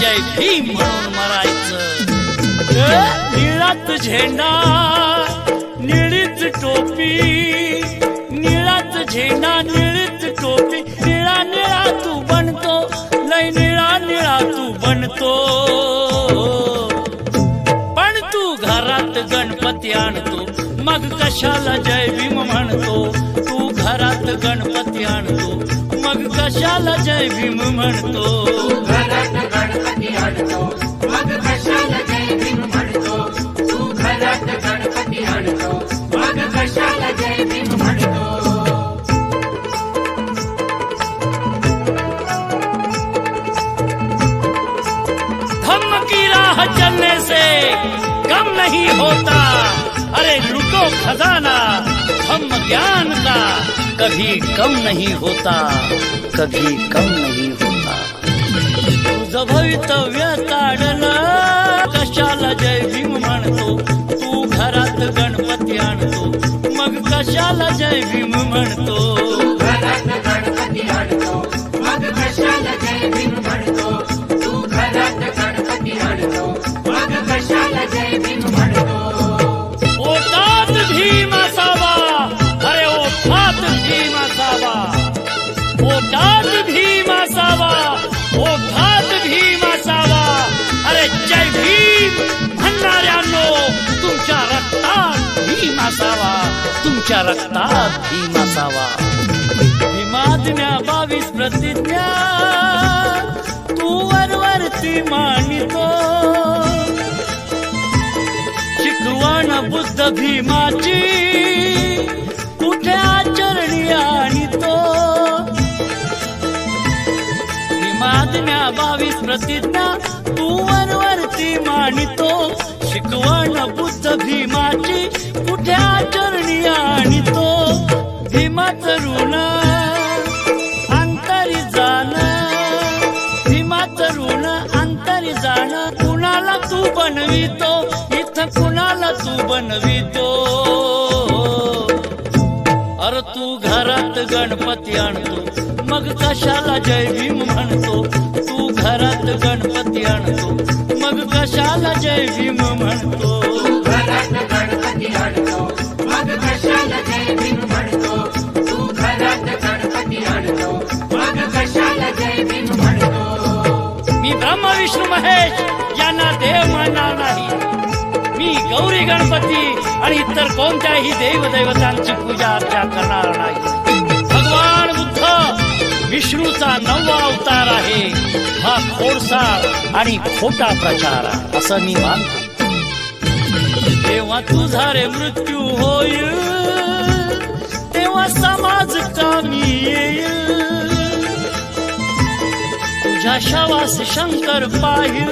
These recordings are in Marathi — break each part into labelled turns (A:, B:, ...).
A: जय भीम म्हणून मरायचं निळात झेंडा निळीच टोपी निळाच झेंडा निळीच टोपी. निळा निळा तू बनतो लय निळा निळा तू बनतो. पण तू घरात गणपती आणतो मग कशाला जय भीम म्हणतो? तू घरात गणपती आणतो मग कशाला जय भीम म्हणतो? चलने से कम नहीं होता। अरे लुटो खजाना धम्म ज्ञान का कभी कम नहीं होता, कभी कम नहीं होता। तुझं भवितव्य काढलं कशाला जय भीम म्हणतो? तू घरात गणपती आणतो. मग कशाला जय भीम म्हणतो? तुमच्या रक्तात भीम असावा भीमाज्ञा बावीस प्रतिज्ञा. तू वरवरती मानितो. शिकवण बुद्ध भीमाची कुठे आचरणी आणितो. भीमाज्ञा बावीस प्रतिज्ञा तू वरवरती मानितो. शिकवण बुद्ध भीमाची कुठे आचरणी बनवितो इथं कुणाला तू बनवितो? अरे तू घरात गणपती आणतो मग कशाला जय भीम म्हणतो? तू घरात गणपती आणतो मग कशाला जय भीम म्हणतो? विष्णू महेश यांना देव मानणार नाही. मी गौरी गणपती आणि इतर कोणत्याही देवदैवतांची पूजा अर्चा करणार नाही. भगवान बुद्ध विष्णूचा नववा अवतार आहे. हा खोडसाळ आणि खोटा प्रचार आहे, असं मी मानतो. तेव्हा तुझा रे मृत्यू होईल. तेव्हा समाज कामी शवास शंकर पाहिल.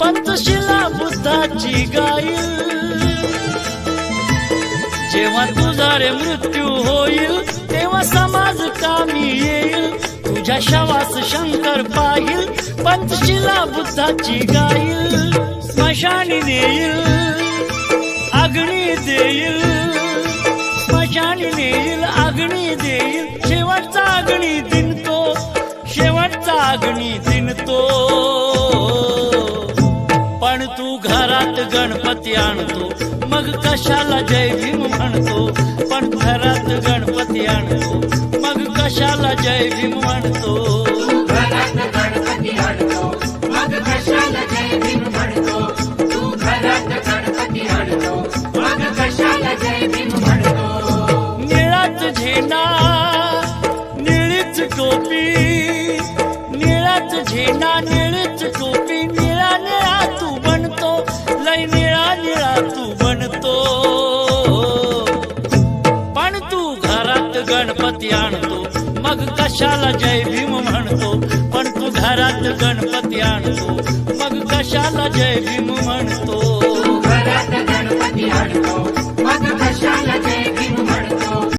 A: पतशिला बुद्धाची गाईल. जेव्हा तुझा रे मृत्यू होईल तेव्हा समाज कामी येईल. तुझ्या शवास शंकर पाहिल पंचशिला बुद्धाची गाईल. स्मशानी देईल अग्नी देईल. स्मशानी देईल अग्नी देईल. शेवटचा अग्नी दिन शेवटचा अग्नी दिन तो पण तू घरात गणपती आणतो. मग कशाला जय भीम म्हणतो? पण घरात गणपती आणतो. मग कशाला जय भीम म्हणतो? निळाच झेंडा निळीच टोपी घेणा निळच टोपी निळा निळा तू म्हणतो लय निळा निळा तू म्हणतो. पण तू घरात गणपती आणतो मग कशाला जय भीम म्हणतो? पण तू घरात गणपती आणतो मग कशाला जय भीम म्हणतो?
B: घरात गणपती आणतो